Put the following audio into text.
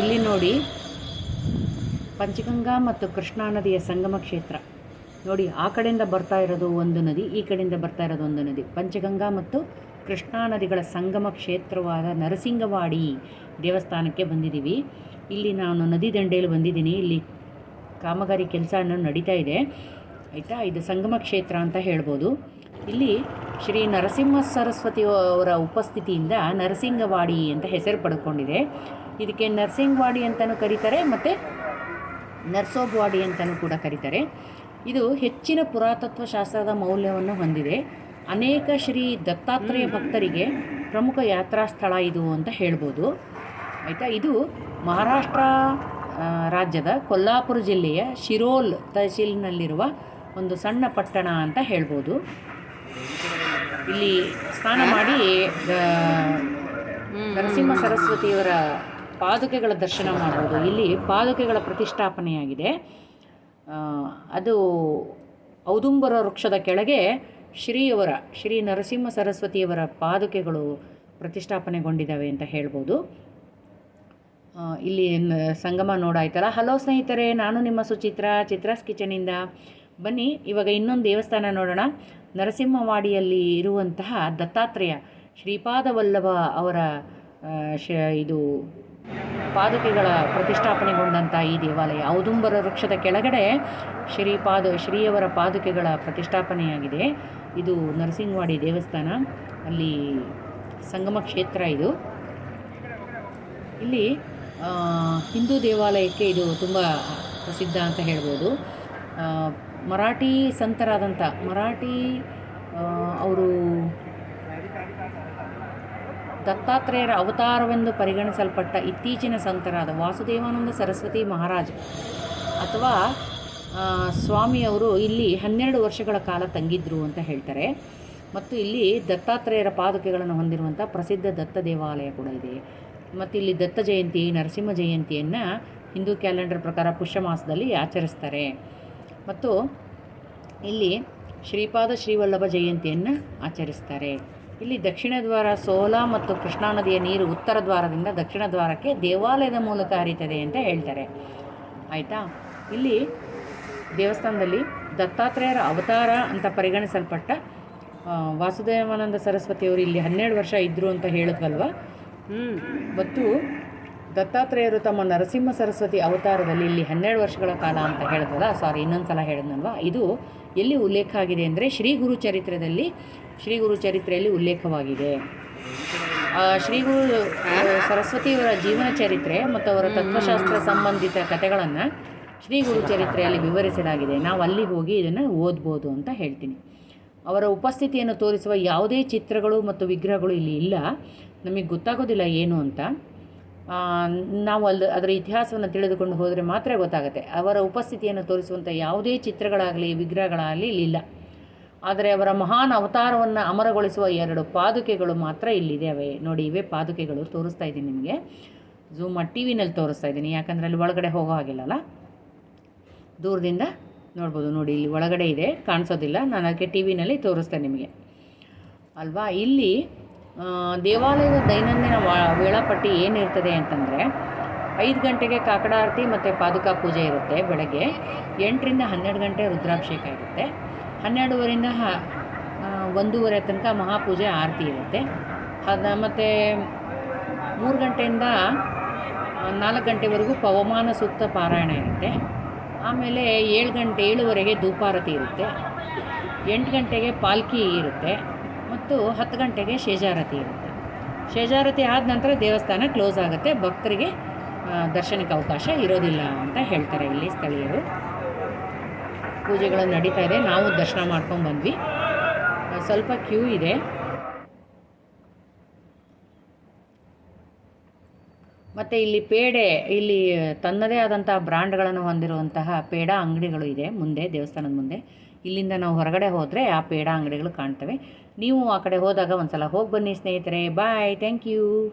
ಇಲ್ಲಿ ನೋಡಿ ಪಂಚಗಂಗಾ ಮತ್ತು ಕೃಷ್ಣಾ ನದಿಯ ಸಂಗಮ ಕ್ಷೇತ್ರ. ನೋಡಿ, ಆ ಕಡೆಯಿಂದ ಬರ್ತಾ ಇರೋದು ಒಂದು ನದಿ, ಈ ಕಡೆಯಿಂದ ಬರ್ತಾ ಇರೋದು ಒಂದು ನದಿ. ಪಂಚಗಂಗಾ ಮತ್ತು ಕೃಷ್ಣಾ ನದಿಗಳ ಸಂಗಮ ಕ್ಷೇತ್ರವಾದ ನರಸಿಂಗವಾಡಿ ದೇವಸ್ಥಾನಕ್ಕೆ ಬಂದಿದ್ದೀವಿ. ಇಲ್ಲಿ ನಾನು ನದಿ ದಂಡೆಯಲ್ಲಿ ಬಂದಿದ್ದೀನಿ. ಇಲ್ಲಿ ಕಾಮಗಾರಿ ಕೆಲಸ ನಡೀತಾ ಇದೆ. ಆಯಿತಾ? ಇದು ಸಂಗಮ ಕ್ಷೇತ್ರ ಅಂತ ಹೇಳ್ಬೋದು. ಇಲ್ಲಿ ಶ್ರೀ ನರಸಿಂಹ ಸರಸ್ವತಿ ಅವರ ಉಪಸ್ಥಿತಿಯಿಂದ ನರಸಿಂಗವಾಡಿ ಅಂತ ಹೆಸರು ಪಡ್ಕೊಂಡಿದೆ. ಇದಕ್ಕೆ ನರ್ಸಿಂಗ್ ವಾಡಿ ಅಂತಲೂ ಕರೀತಾರೆ ಮತ್ತು ನರ್ಸೋಬ್ವಾಡಿ ಅಂತಲೂ ಕೂಡ ಕರೀತಾರೆ. ಇದು ಹೆಚ್ಚಿನ ಪುರಾತತ್ವ ಶಾಸ್ತ್ರದ ಮೌಲ್ಯವನ್ನು ಹೊಂದಿದೆ. ಅನೇಕ ಶ್ರೀ ದತ್ತಾತ್ರೇಯ ಭಕ್ತರಿಗೆ ಪ್ರಮುಖ ಯಾತ್ರಾ ಸ್ಥಳ ಇದು ಅಂತ ಹೇಳ್ಬೋದು. ಆಯಿತಾ? ಇದು ಮಹಾರಾಷ್ಟ್ರ ರಾಜ್ಯದ ಕೊಲ್ಲಾಪುರ ಜಿಲ್ಲೆಯ ಶಿರೋಲ್ ತಹಸೀಲ್ನಲ್ಲಿರುವ ಒಂದು ಸಣ್ಣ ಪಟ್ಟಣ ಅಂತ ಹೇಳ್ಬೋದು. ಇಲ್ಲಿ ಸ್ನಾನ ಮಾಡಿ ನರಸಿಂಹ ಸರಸ್ವತಿಯವರ ಪಾದುಕೆಗಳ ದರ್ಶನ ಮಾಡ್ಬೋದು ಇಲ್ಲಿ ಪಾದುಕೆಗಳ ಪ್ರತಿಷ್ಠಾಪನೆಯಾಗಿದೆ. ಅದು ಔದುಂಬರ ವೃಕ್ಷದ ಕೆಳಗೆ ಶ್ರೀಯವರ, ಶ್ರೀ ನರಸಿಂಹ ಸರಸ್ವತಿಯವರ ಪಾದುಕೆಗಳು ಪ್ರತಿಷ್ಠಾಪನೆಗೊಂಡಿದ್ದಾವೆ ಅಂತ ಹೇಳ್ಬೋದು. ಇಲ್ಲಿ ಸಂಗಮ ನೋಡಾಯ್ತಲ್ಲ. ಹಲೋ ಸ್ನೇಹಿತರೆ, ನಾನು ನಿಮ್ಮ ಸುಚಿತ್ರ, ಚಿತ್ರಾಸ್ ಕಿಚನಿಂದ. ಬನ್ನಿ, ಇವಾಗ ಇನ್ನೊಂದು ದೇವಸ್ಥಾನ ನೋಡೋಣ. ನರಸಿಂಹವಾಡಿಯಲ್ಲಿ ಇರುವಂತಹ ದತ್ತಾತ್ರೇಯ ಶ್ರೀಪಾದವಲ್ಲಭ ಅವರ ಶ, ಇದು ಪಾದುಕೆಗಳ ಪ್ರತಿಷ್ಠಾಪನೆಗೊಂಡಂಥ ಈ ದೇವಾಲಯ. ಔದುಂಬರ ವೃಕ್ಷದ ಕೆಳಗಡೆ ಶ್ರೀಪಾದ ಶ್ರೀಯವರ ಪಾದುಕೆಗಳ ಪ್ರತಿಷ್ಠಾಪನೆಯಾಗಿದೆ. ಇದು ನರಸಿಂಹವಾಡಿ ದೇವಸ್ಥಾನ. ಅಲ್ಲಿ ಸಂಗಮ ಕ್ಷೇತ್ರ ಇದು. ಇಲ್ಲಿ ಹಿಂದೂ ದೇವಾಲಯಕ್ಕೆ ಇದು ತುಂಬ ಪ್ರಸಿದ್ಧ ಅಂತ ಹೇಳ್ಬೋದು. ಮರಾಠಿ ಸಂತರಾದಂಥ ಮರಾಠಿ ಅವರು ದತ್ತಾತ್ರೇಯರ ಅವತಾರವೆಂದು ಪರಿಗಣಿಸಲ್ಪಟ್ಟ ಇತ್ತೀಚಿನ ಸಂತರಾದ ವಾಸುದೇವಾನಂದ ಸರಸ್ವತಿ ಮಹಾರಾಜ್ ಅಥವಾ ಸ್ವಾಮಿಯವರು ಇಲ್ಲಿ ಹನ್ನೆರಡು ವರ್ಷಗಳ ಕಾಲ ತಂಗಿದ್ರು ಅಂತ ಹೇಳ್ತಾರೆ. ಮತ್ತು ಇಲ್ಲಿ ದತ್ತಾತ್ರೇಯರ ಪಾದುಕೆಗಳನ್ನು ಹೊಂದಿರುವಂಥ ಪ್ರಸಿದ್ಧ ದತ್ತ ದೇವಾಲಯ ಕೂಡ ಇದೆ. ಮತ್ತು ಇಲ್ಲಿ ದತ್ತ ಜಯಂತಿ, ನರಸಿಂಹ ಜಯಂತಿಯನ್ನು ಹಿಂದೂ ಕ್ಯಾಲೆಂಡರ್ ಪ್ರಕಾರ ಪುಷ್ಯ ಮಾಸದಲ್ಲಿ ಆಚರಿಸ್ತಾರೆ. ಮತ್ತು ಇಲ್ಲಿ ಶ್ರೀಪಾದ ಶ್ರೀವಲ್ಲಭ ಜಯಂತಿಯನ್ನು ಆಚರಿಸ್ತಾರೆ. ಇಲ್ಲಿ ದಕ್ಷಿಣ ದ್ವಾರ ಸೋಲಾ ಮತ್ತು ಕೃಷ್ಣಾ ನದಿಯ ನೀರು ಉತ್ತರ ದ್ವಾರದಿಂದ ದಕ್ಷಿಣ ದ್ವಾರಕ್ಕೆ ದೇವಾಲಯದ ಮೂಲಕ ಹರಿತದೆ ಅಂತ ಹೇಳ್ತಾರೆ. ಆಯಿತಾ? ಇಲ್ಲಿ ದೇವಸ್ಥಾನದಲ್ಲಿ ದತ್ತಾತ್ರೇಯರ ಅವತಾರ ಅಂತ ಪರಿಗಣಿಸಲ್ಪಟ್ಟ ವಾಸುದೇವಾನಂದ ಸರಸ್ವತಿಯವರು ಇಲ್ಲಿ ಹನ್ನೆರಡು ವರ್ಷ ಇದ್ದರು ಅಂತ ಹೇಳಿದ್ವಲ್ವ ಮತ್ತು ದತ್ತಾತ್ರೇಯರು ತಮ್ಮ ನರಸಿಂಹ ಸರಸ್ವತಿ ಅವತಾರದಲ್ಲಿ ಇಲ್ಲಿ ಹನ್ನೆರಡು ವರ್ಷಗಳ ಕಾಲ ಅಂತ ಹೇಳಿದ್ರಲ್ಲ ಸಾರಿ ಇನ್ನೊಂದು ಸಲ ಹೇಳಿದ್ನಲ್ವ ಇದು ಎಲ್ಲಿ ಉಲ್ಲೇಖ ಆಗಿದೆ ಅಂದರೆ ಶ್ರೀ ಗುರು ಚರಿತ್ರೆಯಲ್ಲಿ ಶ್ರೀ ಗುರು ಚರಿತ್ರೆಯಲ್ಲಿ ಉಲ್ಲೇಖವಾಗಿದೆ. ಶ್ರೀ ಗುರು ಸರಸ್ವತಿಯವರ ಜೀವನ ಚರಿತ್ರೆ ಮತ್ತು ಅವರ ತತ್ವಶಾಸ್ತ್ರ ಸಂಬಂಧಿತ ಕಥೆಗಳನ್ನು ಶ್ರೀ ಗುರು ಚರಿತ್ರೆಯಲ್ಲಿ ವಿವರಿಸಲಾಗಿದೆ. ನಾವು ಅಲ್ಲಿ ಹೋಗಿ ಇದನ್ನು ಓದ್ಬೋದು ಅಂತ ಹೇಳ್ತೀನಿ. ಅವರ ಉಪಸ್ಥಿತಿಯನ್ನು ತೋರಿಸುವ ಯಾವುದೇ ಚಿತ್ರಗಳು ಮತ್ತು ವಿಗ್ರಹಗಳು ಇಲ್ಲಿ ಇಲ್ಲ. ನಮಗೆ ಗೊತ್ತಾಗೋದಿಲ್ಲ ಏನು ಅಂತ. ನಾವು ಅಲ್ಲಿ ಅದರ ಇತಿಹಾಸವನ್ನು ತಿಳಿದುಕೊಂಡು ಹೋದರೆ ಮಾತ್ರ ಗೊತ್ತಾಗುತ್ತೆ. ಅವರ ಉಪಸ್ಥಿತಿಯನ್ನು ತೋರಿಸುವಂಥ ಯಾವುದೇ ಚಿತ್ರಗಳಾಗಲಿ, ವಿಗ್ರಹಗಳಾಗಲಿ ಇಲ್ಲಿಲ್ಲ. ಆದರೆ ಅವರ ಮಹಾನ್ ಅವತಾರವನ್ನು ಅಮರಗೊಳಿಸುವ ಎರಡು ಪಾದುಕೆಗಳು ಮಾತ್ರ ಇಲ್ಲಿದ್ದಾವೆ ನೋಡಿ, ಇವೆ ಪಾದುಕೆಗಳು ತೋರಿಸ್ತಾ ಇದ್ದೀನಿ ನಿಮಗೆ. ಝೂಮ್ ಟಿ ವಿನಲ್ಲಿ ತೋರಿಸ್ತಾ ಇದ್ದೀನಿ. ಯಾಕಂದರೆ ಅಲ್ಲಿ ಒಳಗಡೆ ಹೋಗೋ ಹಾಗಿಲ್ಲಲ್ಲ? ದೂರದಿಂದ ನೋಡ್ಬೋದು. ನೋಡಿ, ಇಲ್ಲಿ ಒಳಗಡೆ ಇದೆ. ಕಾಣಿಸೋದಿಲ್ಲ. ನಾನು ಅದಕ್ಕೆ ಟಿ ವಿನಲ್ಲಿ ತೋರಿಸ್ತೇನೆ ನಿಮಗೆ. ಅಲ್ವಾ? ಇಲ್ಲಿ ದೇವಾಲಯದ ದೈನಂದಿನ ವೇಳಾಪಟ್ಟಿ ಏನಿರ್ತದೆ ಅಂತಂದರೆ, ಐದು ಗಂಟೆಗೆ ಕಾಕಡಾರತಿ ಮತ್ತು ಪಾದುಕ ಪೂಜೆ ಇರುತ್ತೆ ಬೆಳಗ್ಗೆ, ಎಂಟರಿಂದ ಹನ್ನೆರಡು ಗಂಟೆ ರುದ್ರಾಭಿಷೇಕ ಇರುತ್ತೆ. ಹನ್ನೆರಡುವರೆಯಿಂದ ಹ ಒಂದೂವರೆ ತನಕ ಮಹಾಪೂಜೆ ಆರತಿ ಇರುತ್ತೆ. ಅದ ಮತ್ತು ಮೂರು ಗಂಟೆಯಿಂದ ನಾಲ್ಕು ಗಂಟೆವರೆಗೂ ಪವಮಾನ ಸೂಕ್ತ ಪಾರಾಯಣ ಇರುತ್ತೆ. ಆಮೇಲೆ ಏಳು ಗಂಟೆ ಏಳುವರೆಗೆ ಧೂಪಾರತಿ ಇರುತ್ತೆ. ಎಂಟು ಗಂಟೆಗೆ ಪಾಲ್ಕಿ ಇರುತ್ತೆ. ಮತ್ತು ಹತ್ತು ಗಂಟೆಗೆ ಶೇಜಾರತಿ ಇರುತ್ತೆ. ಶೇಜಾರತಿ ಆದ ನಂತರ ದೇವಸ್ಥಾನ ಕ್ಲೋಸ್ ಆಗುತ್ತೆ. ಭಕ್ತರಿಗೆ ದರ್ಶನಕ್ಕೆ ಅವಕಾಶ ಇರೋದಿಲ್ಲ ಅಂತ ಹೇಳ್ತಾರೆ ಇಲ್ಲಿ ಸ್ಥಳೀಯರು. ಪೂಜೆಗಳು ನಡೀತಾ ಇದೆ. ನಾವು ದರ್ಶನ ಮಾಡ್ಕೊಂಡು ಬಂದ್ವಿ. ಸ್ವಲ್ಪ ಕ್ಯೂ ಇದೆ. ಮತ್ತು ಇಲ್ಲಿ ಪೇಡೆ, ಇಲ್ಲಿ ತನ್ನದೇ ಆದಂಥ ಬ್ರ್ಯಾಂಡ್ಗಳನ್ನು ಹೊಂದಿರುವಂತಹ ಪೇಡ ಅಂಗಡಿಗಳು ಇದೆ. ಮುಂದೆ, ದೇವಸ್ಥಾನದ ಮುಂದೆ. ಇಲ್ಲಿಂದ ನಾವು ಹೊರಗಡೆ ಹೋದರೆ ಆ ಪೇಡ ಅಂಗಡಿಗಳು ಕಾಣ್ತವೆ. ನೀವು ಆ ಕಡೆ ಹೋದಾಗ ಒಂದು ಸಲ ಹೋಗಿ ಬನ್ನಿ ಸ್ನೇಹಿತರೆ. Bye thank you